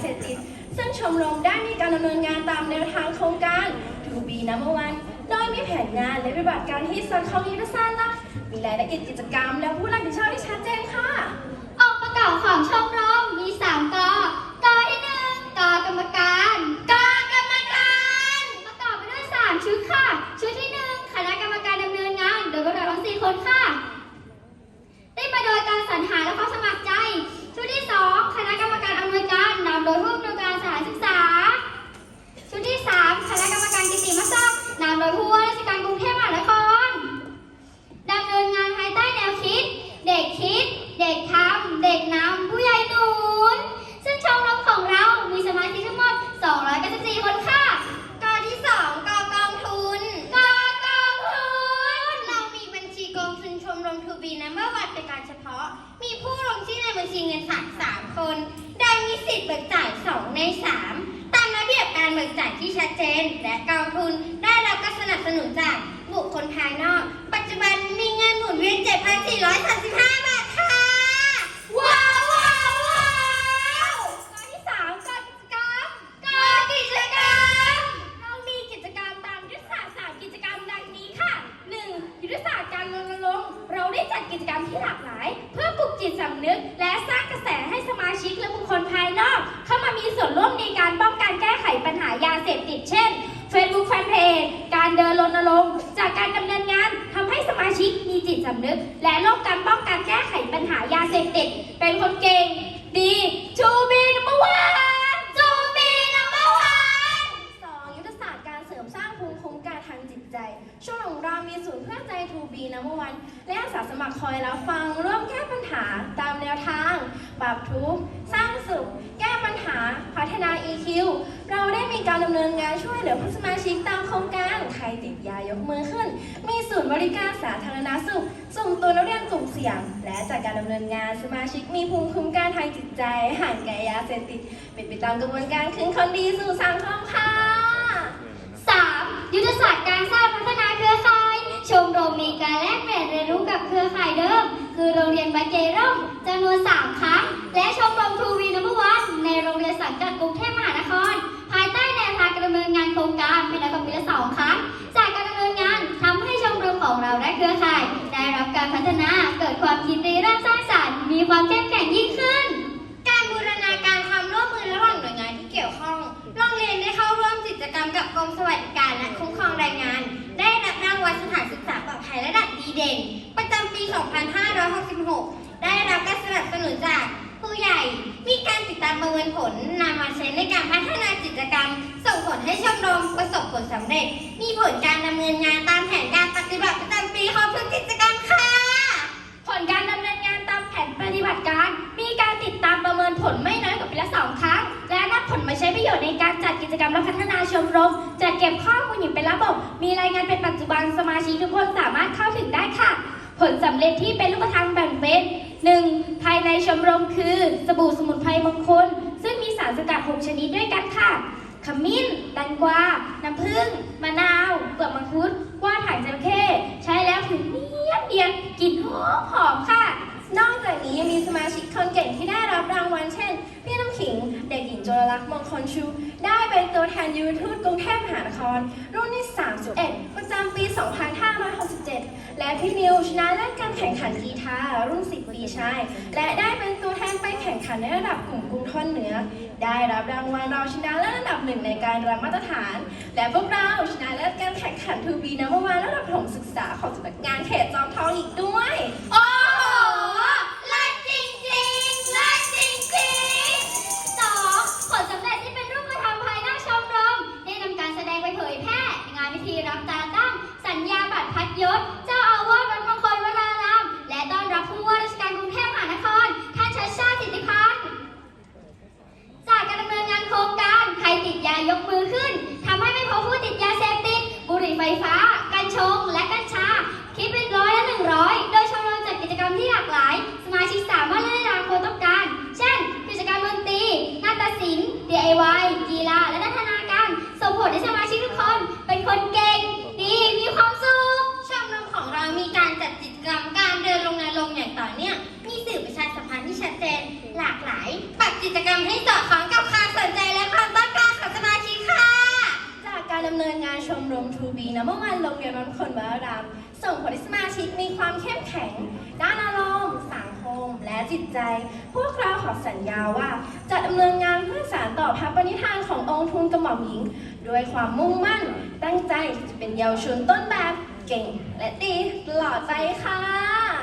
เสพติด ซึ่งชมรมได้มีการดำเนินงานตามแนวทางโครงการ To Be Number One โดยมีแผนงานและปฏิบัติการที่สอดคล้องยุทธศาสตร์หลักมีรายละเอียดกิจกรรม และผู้รับผิดชอบที่ชัดเจนค่ะองค์ประกอบของชมรมมี 3กกอที่ 1กกรรมการกกรรมการ ประกอบไปด้วย 3 ชุดค่ะ ชุดที่ 1 คณะกรรมการดำเนินงาน โดยพวกเราทั้ง 4 คนค่ะ ได้มาโดยการสรรหาและความสมัครใจ ชุดที่ 2 คณะกรรมการอำนวยการนำโดยผู้อำนวยการสถานศึกษา ชุดที่ 3 คณะกรรมการกิตติมศักดิ์นำโดยผู้ว่าราชการกรุงเทพมหานคร ดำเนินงานภายใต้แนวคิด เด็กคิด เด็กทำ เด็กนำ ผู้ใหญ่หนุน ซึ่งชมรมของเรามีสมาชิกทั้งหมด 294 คนค่ะกอที่ 2กอกองทุนกอกองทุน เรามีบัญชีกองทุนชมรมทูบีนัมเบอร์วันเป็นการเฉพาะ มีผู้ลงชื่อในบัญชีเงินฝาก3คนได้มีสิทธิ์เบิกจ่าย 2 ใน 3 ตามระเบียบการเบิกจ่ายที่ชัดเจน และกองทุนได้รับการสนับสนุนจากบุคคลภายนอก ปัจจุบันมีเงินหมุนเวียน 7,435 บาทค่ะ ว้าวว้าวว้าวกอที่3กอกิจกรรมกอกิจกรรม เรามีกิจกรรมตามยุทธศาสตร์สามกิจกรรมดังนี้ค่ะ 1. ยุทธศาสตร์การรณรงค์เราได้จัดกิจกรรมที่หลากหลาย เพื่อปลุกจิตสำนึก และสร้างกระแสให้ ชิกและบุคคลภายนอก เข้ามามีส่วนร่วมในการป้องกันแก้ไขปัญหายาเสพติดเช่น Facebook Fanpage การเดินรณรงค์จากการดำเนินงานทำให้สมาชิกมีจิตสำนึก และร่วมกันป้องกันแก้ไขปัญหายาเสพติด เป็นคนเก่ง ดี to be number one มีศูนย์เพื่อใจ To Be Number One และอาสาสมัครคอยรับฟังร่วมแก้ปัญหาตามแนวทาง ปรับทุกข์สร้างสุข แก้ปัญหา พัฒนา EQ เราได้มีการดำเนินงานช่วยเหลือผู้สมาชิกตามโครงการ ใครติดยายกมือขึ้น มีศูนย์บริการสาธารณสุขสุ่มตัวนักเรียนกลุ่มเสี่ยง และจากการดำเนินงานสมาชิกมีภูมิคุ้มกันทางจิตใจห่างไกลยาเสพติดเป็นไปตามกระบวนการคืนคนดีสู่สังคมค่ะ 3. ยุทธศาสตร์การสร้างพัฒนาเครือข่าย ชมรมมี การแลกเปลี่ยนเรียนรู้กับเครือข่ายเดิม คือโรงเรียนบัจเจร่มจำนวน 3 ครั้ง และชมรมทูวีนัมเบอร์วันในโรงเรียนสังกัดกรุงเทพมหานคร ภายใต้แนวทางการดำเนินงานโครงการเป็นระดับปีละสองครั้ง จากการดำเนินงานทำให้ชมรมของเราและเครือข่าย ได้รับการพัฒนาเกิดความคิดริเริ่มสร้างสรรค์มีความเข้มแข็งยิ่งขึ้น การบูรณาการความร่วมมือระหว่างหน่วยงานที่เกี่ยวข้อง โรงเรียนได้เข้าร่วมกิจกรรมกับกรมสวัสดิการและคุ้มครองแรงงาน วัลสถานศึกษาปลอดภัยระดับดีเด่น ประจำปี 2566 ได้รับการสนับสนุนจากผู้ใหญ่ มีการติดตามประเมินผลนำมาใช้ในการพัฒนากิจกรรม ส่งผลให้ชมรมประสบผลสำเร็จ มีผลการดำเนินงานตามแผนการปฏิบัติประจำปีของทุกกิจกรรมค่ะ ผลการดำเนินงานตามแผนปฏิบัติการ มีการติดตามประเมินผลไม่น้อยกว่าปีละสองครั้ง และนำผลมาใช้ประโยชน์ในการจัดกิจกรรมและพัฒนา ชมรมจัดเก็บข้อมูลอย่างเป็นระบบ มีรายงานเป็นปัจจุบันสมาชิกทุกคนสามารถเข้าถึงได้ค่ะ ผลสำเร็จที่เป็นรูปธรรมแบ่งเป็น 1. ภายในชมรมคือ สบู่สมุนไพรมงคล ซึ่งมีสารสกัด 6 ชนิดด้วยกันค่ะ ขมิ้นแตงกวา น้ำผึ้ง มะนาวเปลือกมังคุดว่านหางจระเข้ ใช้แล้วผิวเนียนเนียนกลิ่นหอมหอมค่ะ นอกจากนี้ยังมีส ลักษณ์มงคลชู ได้เป็นตัวแทนยูทูตกรุงเทพมหานคร รุ่นที่ 31 ประจำปี 2567 และพี่นิวชนะเลิศการแข่งขันกีฬารุ่น 10 ปีชาย และได้เป็นตัวแทนไปแข่งขันในระดับกลุ่มกรุงทนเหนือ ได้รับรางวัลรองชนะเลิศอันดับหนึ่งในการรับมาตรฐาน และพวกเราชนะเลิศการแข่งขันทูบีนัมเบอร์วันระดับประถมศึกษาของสำนักงานเขตจอมทองอีกด้วย งานชมรมทูบีนะเมื่อวานโรงเรียนนนคนวรารามส่งผลิห้สมาชิกมีความเข้มแข็ง ด้านอารมณ์สังคม และจิตใจ พวกเราขอสัญญาว่า จะดำเนินงานเพื่อสารต่อพระปณิธานขององค์ทุนกระหม่อมหญิง ด้วยความมุ่งมั่น ตั้งใจจะเป็นเยาวชนต้นแบบเก่ง และดีตลอดใจค่ะ